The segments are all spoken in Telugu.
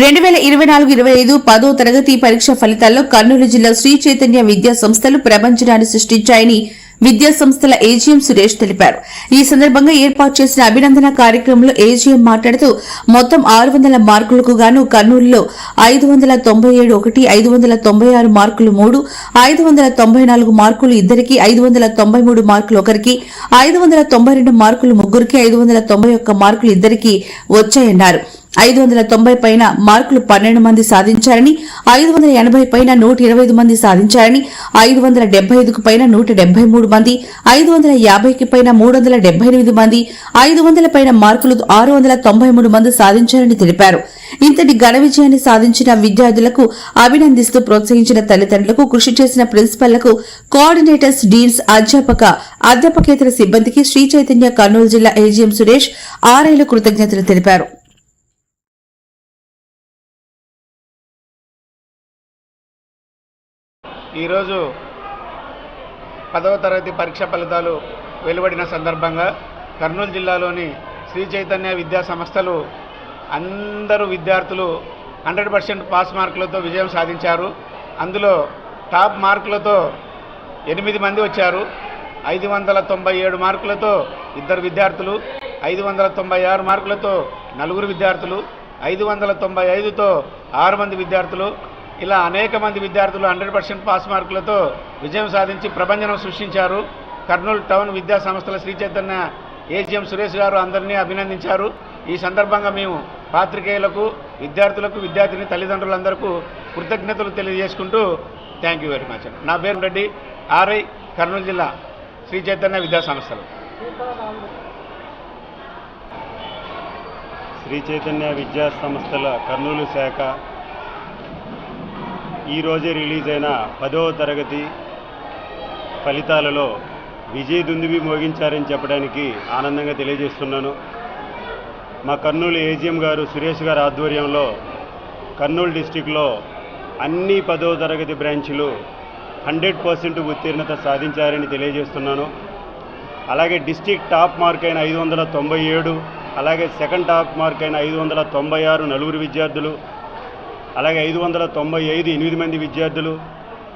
రెండు వేల ఇరవై నాలుగు ఇరవై ఐదు పదో తరగతి పరీక్ష ఫలితాల్లో కర్నూలు జిల్లా శ్రీ చైతన్య విద్యా సంస్థలు ప్రపంచనాన్ని సృష్టించాయని విద్యా సంస్థల ఏజీఎం సురేష్ తెలిపారు. ఈ సందర్భంగా ఏర్పాటు చేసిన అభినందన కార్యక్రమంలో ఏజీఎం మాట్లాడుతూ మొత్తం ఆరు వందల మార్కులకు గాను కర్నూలులో ఐదు వందల తొంభై ఏడు ఒకటి ఐదు వందల తొంభై ఆరు మార్కులు మూడు ఐదు వందల తొంభై నాలుగు మార్కులు ఇద్దరికి ఐదు వందల తొంభై మూడు మార్కులు ఒకరికి ఐదు వందల తొంభై రెండు మార్కులు ముగ్గురికి ఐదు వందల తొంభై ఒక్క మార్కులు ఇద్దరికి వచ్చాయన్నారు. ఐదు వందల తొంభై పైన మార్కులు పన్నెండు మంది సాధించారని ఐదు వందల ఎనభై పైన నూట ఇరవై ఐదు మంది సాధించారని ఐదు వందల డెబ్బై ఐదుకు పైన నూట డెబ్బై మూడు మంది ఐదు వందల యాభైకి పైన మూడు వందల డెబ్బై ఎనిమిది మంది ఐదు వందల పైన మార్కులు ఆరు వందల తొంభై మూడు మంది సాధించారని తెలిపారు. ఇంతటి ఘన విజయాన్ని సాధించిన విద్యార్థులకు అభినందిస్తూ ప్రోత్సహించిన తల్లిదండ్రులకు కృషి చేసిన ప్రిన్సిపల్లకు కోఆర్డినేటర్స్ డీన్స్ అధ్యాపక అధ్యాపకేతర సిబ్బందికి శ్రీ చైతన్య కర్నూలు జిల్లా ఏజీఎం సురేష్ ఆర్ఐలు కృతజ్ఞతలు తెలిపారు. ఈరోజు పదవ తరగతి పరీక్ష ఫలితాలు వెలువడిన సందర్భంగా కర్నూలు జిల్లాలోని శ్రీ చైతన్య విద్యా సంస్థలు అందరూ విద్యార్థులు హండ్రెడ్ పర్సెంట్ పాస్ మార్కులతో విజయం సాధించారు. అందులో టాప్ మార్కులతో ఎనిమిది మంది వచ్చారు. ఐదు వందల తొంభై ఏడు మార్కులతో ఇద్దరు విద్యార్థులు ఐదు వందల తొంభై ఆరు మార్కులతో నలుగురు విద్యార్థులు ఐదు వందల తొంభై ఐదుతో ఆరు మంది విద్యార్థులు ఇలా అనేక మంది విద్యార్థులు హండ్రెడ్ పర్సెంట్ పాస్ మార్కులతో విజయం సాధించి ప్రభంజనం సృష్టించారు. కర్నూలు టౌన్ విద్యా సంస్థల శ్రీ చైతన్య ఏజిఎం సురేష్ గారు అందరినీ అభినందించారు. ఈ సందర్భంగా మేము పాత్రికేయులకు విద్యార్థులకు విద్యార్థిని తల్లిదండ్రులందరికీ కృతజ్ఞతలు తెలియజేసుకుంటూ థ్యాంక్ యూ వెరీ మచ్ నా పేరు రెడ్డి ఆర్ఐ కర్నూలు జిల్లా శ్రీ చైతన్య విద్యా సంస్థలు. శ్రీ చైతన్య విద్యా సంస్థల కర్నూలు శాఖ ఈరోజే రిలీజ్ అయిన పదవ తరగతి ఫలితాలలో విజయ్ దుందుబి మోగించారని చెప్పడానికి ఆనందంగా తెలియజేస్తున్నాను. మా కర్నూలు ఏజిఎం గారు సురేష్ గారి ఆధ్వర్యంలో కర్నూలు డిస్టిక్లో అన్ని పదవ తరగతి బ్రాంచ్లు హండ్రెడ్ పర్సెంట్ ఉత్తీర్ణత సాధించారని తెలియజేస్తున్నాను. అలాగే డిస్టిక్ టాప్ మార్క్ అయిన ఐదు వందల తొంభై ఏడు అలాగే సెకండ్ టాప్ మార్క్ అయిన ఐదు వందల తొంభై ఆరు నలుగురు విద్యార్థులు అలాగే ఐదు వందల తొంభై ఐదు ఎనిమిది మంది విద్యార్థులు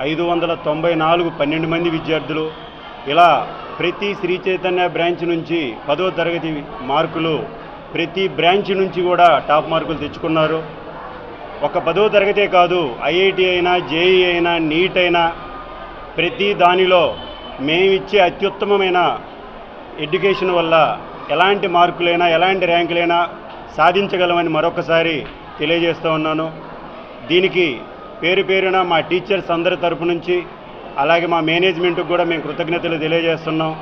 ఐదు వందల తొంభై నాలుగు పన్నెండు మంది విద్యార్థులు. ఇలా ప్రతి శ్రీ చైతన్య బ్రాంచ్ నుంచి పదో తరగతి మార్కులు ప్రతి బ్రాంచ్ నుంచి కూడా టాప్ మార్కులు తెచ్చుకున్నారు. ఒక పదో తరగతే కాదు ఐఐటి అయినా జేఈ అయినా నీట్ అయినా ప్రతి దానిలో మేమిచ్చే అత్యుత్తమమైన ఎడ్యుకేషన్ వల్ల ఎలాంటి మార్కులైనా ఎలాంటి ర్యాంకులైనా సాధించగలమని మరొకసారి తెలియజేస్తూ ఉన్నాను. దీనికి పేరు పేరున మా టీచర్స్ అందరి తరపు నుంచి అలాగే మా మేనేజ్మెంట్కి కూడా మేము కృతజ్ఞతలు తెలియజేస్తున్నాం.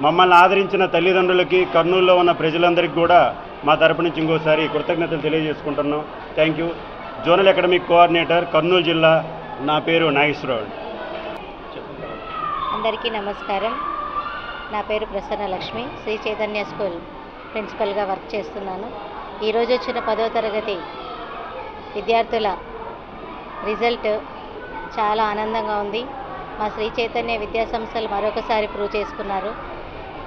మమ్మల్ని ఆదరించిన తల్లిదండ్రులకి కర్నూలులో ఉన్న ప్రజలందరికీ కూడా మా తరపు నుంచి ఇంకోసారి కృతజ్ఞతలు తెలియజేసుకుంటున్నాం. Thank you. Zonal academic coordinator Kurnool జిల్లా నా పేరు నాగేశ్వరరావు. అందరికీ నమస్కారం. నా పేరు ప్రసన్న లక్ష్మి శ్రీ చైతన్య స్కూల్ ప్రిన్సిపల్గా వర్క్ చేస్తున్నాను. ఈరోజు వచ్చిన పదో తరగతి విద్యార్థుల రిజల్ట్ చాలా ఆనందంగా ఉంది. మా శ్రీ చైతన్య విద్యాసంస్థలు మరొకసారి ప్రూవ్ చేసుకున్నారు.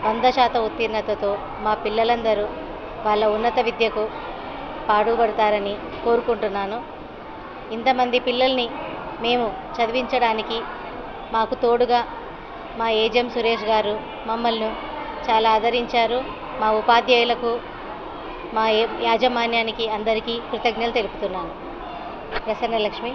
వంద శాతం ఉత్తీర్ణతతో మా పిల్లలందరూ వాళ్ళ ఉన్నత విద్యకు పాడుపడతారని కోరుకుంటున్నాను. ఇంతమంది పిల్లల్ని మేము చదివించడానికి మాకు తోడుగా మా ఏజెం సురేష్ గారు మమ్మల్ని చాలా ఆదరించారు. మా ఉపాధ్యాయులకు మా యాజమాన్యానికి అందరికీ కృతజ్ఞతలు తెలుపుతున్నాను. ప్రసన్న లక్ష్మి